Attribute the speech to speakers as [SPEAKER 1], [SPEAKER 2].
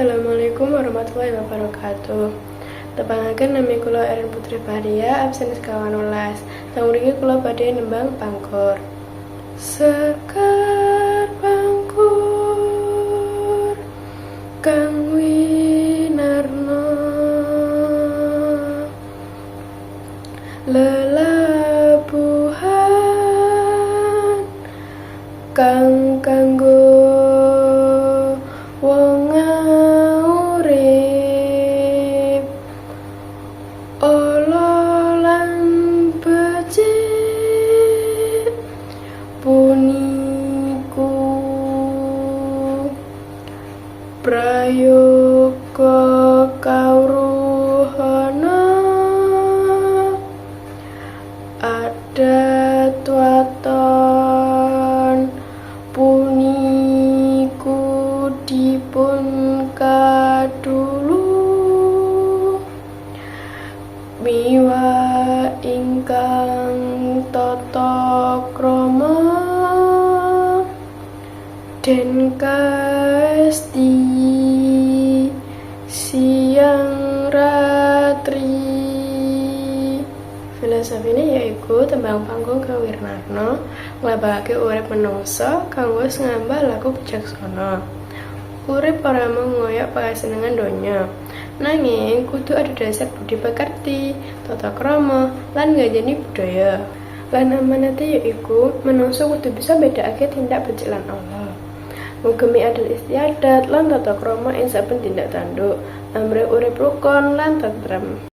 [SPEAKER 1] warahmatullahi wabarakatuh. Tepangaken nami kula Erin Putri Bahria absen sekawan welas. Tang mriki kula badhe nembang pangkur. Sekar pangkur kang winarno lelabuhan kang kanggo prayoga kawruhana adat waton puniku dipun kadulu miwa ingkang tata den kasti siang ratri. Filosofine yaiku tembang panggung kawirnarno nglebakake urip menungsa kanggo ngambah laku bijaksana. Urip ora mung ngoyak pangasenengan donya. Nanging kudu ada dasar budi pekerti tata krama lan ngajeni budaya. Lan amanate yaiku menungsa kudu bisa bedakake tindak becik Allah ngugemi adil istiadat lan tata krama ing tindak tanduk. Amre urip rukun lan tentrem